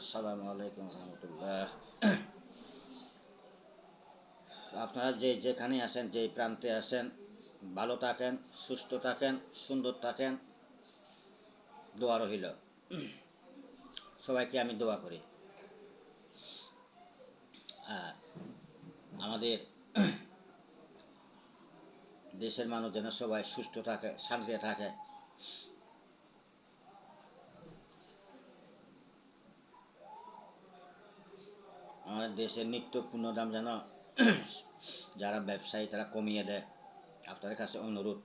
আসসালামু আলাইকুম রহমতুল্লাহ। আপনারা যে যেখানে আছেন যে প্রান্তে আছেন ভালো থাকেন, সুস্থ থাকেন, সুন্দর থাকেন, দোয়া রহিল সবাইকে আমি দোয়া করি। আর আমাদের দেশের মানুষ যেন সবাই সুস্থ থাকে, শান্তিতে থাকে আমাদের দেশের নিত্য পূর্ণ দাম যেন যারা ব্যবসায়ী, তারা কমিয়ে দেয়। আপনাদের কাছে অনুরোধ।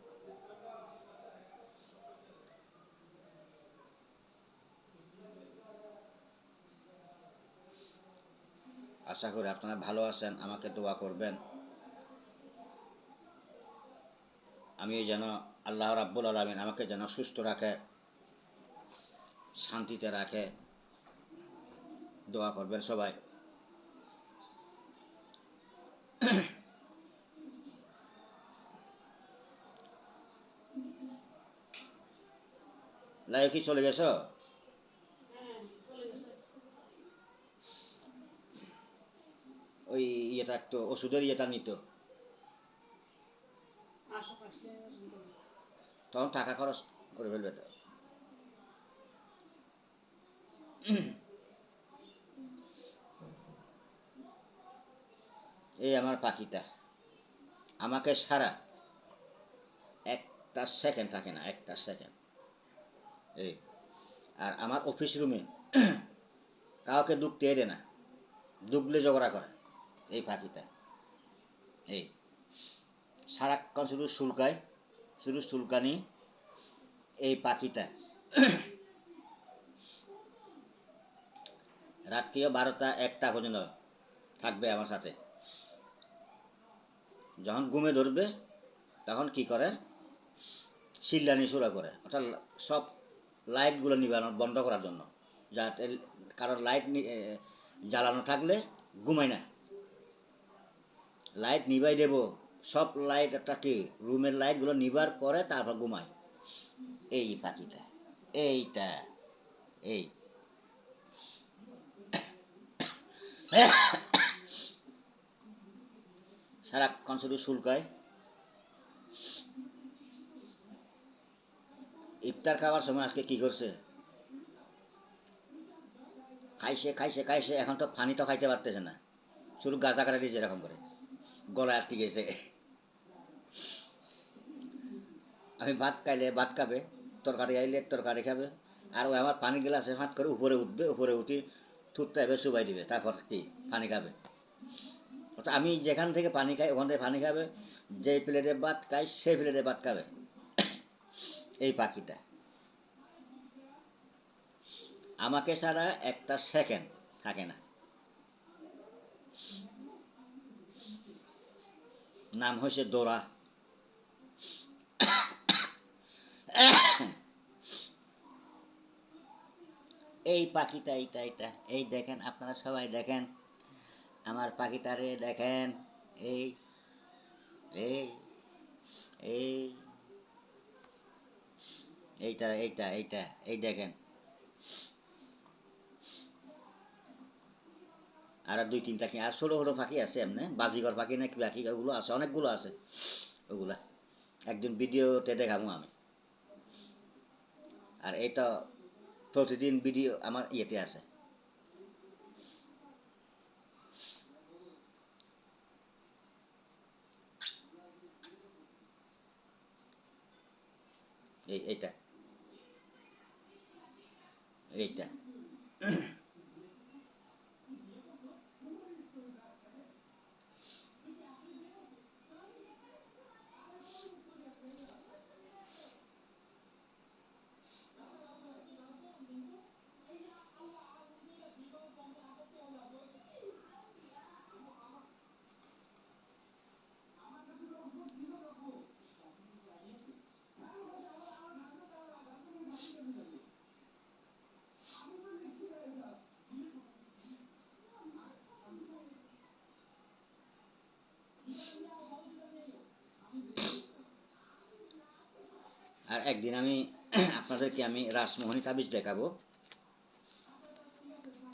আশা করি আপনারা ভালো আছেন, আমাকে দোয়া করবেন। আমি যেন আল্লাহ রাব্বুল আলমিন আমাকে যেন সুস্থ রাখে, শান্তিতে রাখে। দোয়া করবেন সবাই। লাইভ কি চলে গেছো? ওই ইয়েটা একটু, ওষুধের ইয়েটা নিত। তখন টাকা খরচ করে ফেলবে তো। এই আমার পাখিটা। আমাকে সারা একটা সেকেন্ড থাকে না, একটা সেকেন্ড এই, আর আমার অফিস রুমে কাউকে দুঃখতে দেয় না, দুগলে ঝগড়া করে এই পাখিটা। এই, সারাক্ষণ শুধু সুলকায়, শুধু সুলকানি এই পাখিটা। রাত্রিও বারোটা একটা পর্যন্ত থাকবে আমার সাথে। যখন ঘুমে ধরবে, তখন কি করে? সিল্লানি সুরা করে। অর্থাৎ সব লাইটগুলো নিবানো বন্ধ করার জন্য। যাতে কারোর লাইট জ্বালানো থাকলে ঘুমায় না। লাইট নিবাই দেব। সব লাইট একটা কি? রুমের লাইটগুলো নিবার পরে তারপর ঘুমায়। এই পাখিটা। এইটা। এই। সারাক্ষণ শুধু শুল্কায়। ইফতার খাওয়ার সময় আজকে কি করছে? খাইছে খাইছে খাইছে, এখন তো পানি তো খাইতে পারতেছে না। শুধু গাঁজা কাটা দিয়েছে এরকম করে। গলায় আটকে গেছে। আমি ভাত খাইলে ভাত খাবে, তরকারি আইলে তরকারি খাবে, আর ওই আমার পানি গ্লাসে হাত করে উপরে উঠবে, উপরে উঠি থুতটা এবার চুবাই দিবে, তারপর কি? পানি খাবে। অর্থাৎ আমি যেখান থেকে পানি খাই, ওখান থেকে পানি খাবে, যেই প্লেটে ভাত খাই, সেই প্লেটে ভাত খাবে। এই পাখিটা। আমাকে ছাড়া একটা সেকেন্ড থাকে না। নাম হয়েছে দোরা। এই পাখিটা, এইটা এইটা। এই দেখেন, আপনারা সবাই দেখেন। আমার পাখিটারে দেখেন, এই এই এই, এইটা এইটা এইটা, এই দেখেন। আর দুই তিনটা কি আর ছোটো ছোটো পাখি আছে এমনি বাজিঘর পাখি নাকি পাখি, ওগুলো আছে, অনেকগুলো আছে, ওগুলা। একদিন ভিডিওতে দেখাবো আমি। আর এটা প্রতিদিন ভিডিও আমার ইয়েতে আছে এই এইটা। এইটা। আর একদিন আমি আপনাদেরকে আমি রাসমোহনী তাবিজ দেখাবো।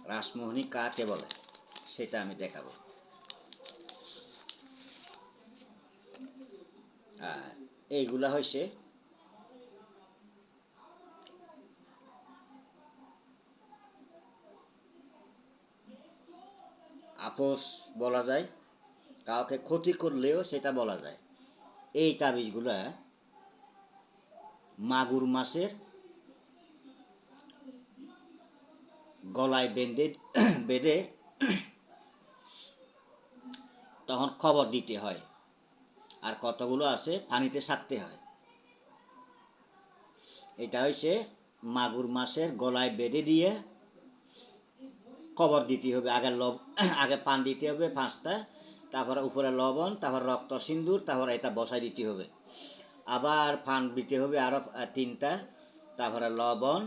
রাসমোহনী কাকে বলে? সেটা আমি দেখাবো। আর এইগুলা হয়েছে আপোষ বলা যায়, কাউকে ক্ষতি করলেও সেটা বলা যায়। এই তাবিজগুলা মাগুর মাছের গলায় বেঁধে বেঁধে তখন খবর দিতে হয়। আর কতগুলো আছে পানিতে ছাড়তে হয়। এটা হচ্ছে মাগুর মাছের গলায় বেঁধে দিয়ে কবর দিতে হবে। আগে লব, আগে পান দিতে হবে পাঁচটা, তারপরে উপরে লবণ, তারপর রক্ত সিন্দুর তারপরে এটা বসাই দিতে হবে। আবার ফান দিতে হবে আরও তিনটা। তারপরে লবণ,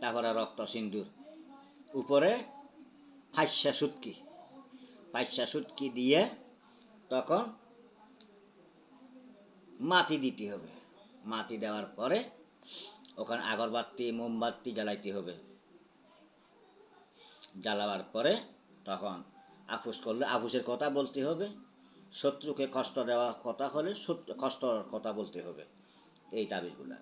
তারপরে রক্ত সিন্দুর। উপরে ফাইসা সুটকি। ফাইসা সুটকি দিয়ে তখন মাটি দিতে হবে। মাটি দেওয়ার পরে ওখানে আগরবাতি, মোমবাতি জ্বালাইতে হবে। জ্বালাবার পরে তখন আপুস করলে আপুসের কথা বলতে হবে। শত্রুকে কষ্ট দেওয়া কথা হলে কষ্টর কথা বলতে হবে, এই তাবিজগুলা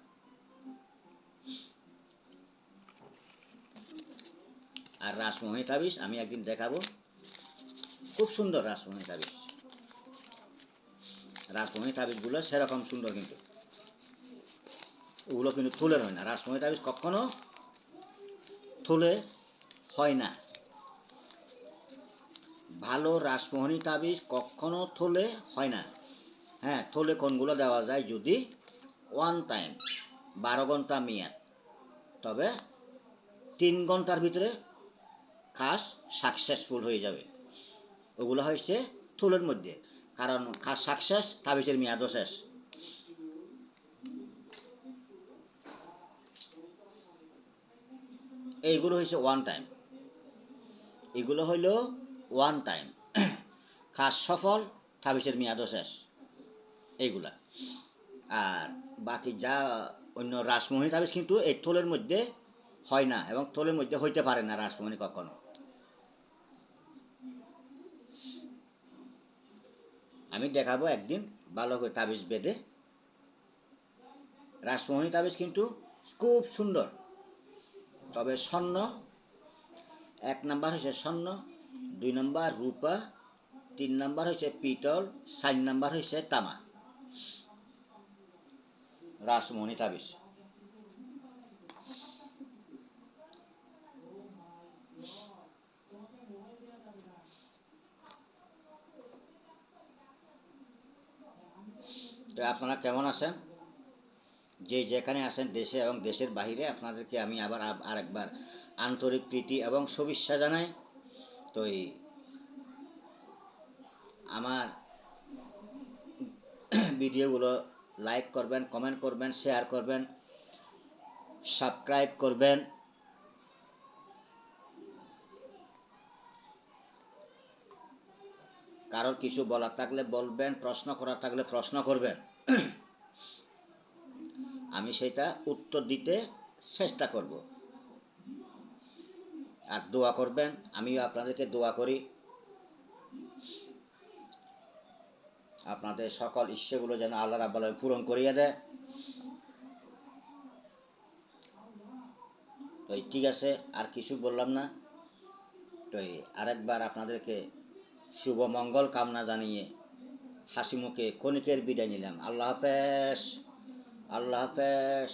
আর রাসমোহনী তাবিজ আমি একদিন দেখাবো। খুব সুন্দর রাসমোহনী তাবিজ। রাসমোহনী তাবিজগুলো সেরকম সুন্দর কিন্তু। ওগুলো কিন্তু থুলের হয় না। রাসমোহনী তাবিজ কখনো থুলে হয় না। ভালো রাসমোহনী তাবিজ কখনো থলে হয় না। হ্যাঁ থলে কোনগুলো দেওয়া যায় যদি ওয়ান টাইম বারো ঘণ্টা মেয়াদ। তবে তিন ঘণ্টার ভিতরে খাস সাকসেসফুল হয়ে যাবে। ওগুলো হয়েছে থুলের মধ্যে, কারণ খাস সাকসেস তাবিজের মেয়াদও শেষ। এইগুলো হয়েছে ওয়ান টাইম এগুলো হইল ওয়ান টাইম কাজ সফল তাবিজের মেয়াদও শেষ। এইগুলা। আর বাকি যা অন্য রাসমোহনী তাবিজ কিন্তু এই থলের মধ্যে হয় না এবং থলের মধ্যে হইতে পারে না রাসমোহনী কখনো। আমি দেখাবো একদিন ভালো করে তাবিজ বেঁধে। রাসমোহনী তাবিজ কিন্তু খুব সুন্দর। তবে স্বর্ণ, এক নাম্বার হচ্ছে স্বর্ণ। দুই নম্বর রূপা, তিন নাম্বার হয়েছে পিতল, চার নাম্বার হয়েছে তামা। রাসমণি তাবিজ। আপনারা কেমন আছেন? যে যেখানে আছেন দেশে এবং দেশের বাহিরে, আপনাদেরকে আমি আবার আরেকবার আন্তরিক প্রীতি এবং শুভেচ্ছা জানাই। তো এই আমার ভিডিওগুলো লাইক করবেন কমেন্ট করবেন শেয়ার করবেন সাবস্ক্রাইব করবেন। কারোর কিছু বলার থাকলে বলবেন, প্রশ্ন করার থাকলে প্রশ্ন করবেন। আমি সেটা উত্তর দিতে চেষ্টা করব। আর দোয়া করবেন, আমিও আপনাদেরকে দোয়া করি। আপনাদের সকল ইচ্ছেগুলো যেন আল্লাহ রাব্বাল পূরণ করিয়ে দেয়। তো ঠিক আছে, আর কিছু বললাম না। তো আরেকবার আপনাদেরকে শুভ মঙ্গল কামনা জানিয়ে হাসি মুখে ক্ষণিকের বিদায় নিলাম। আল্লাহ হাফেজ আল্লাহ হাফেজ।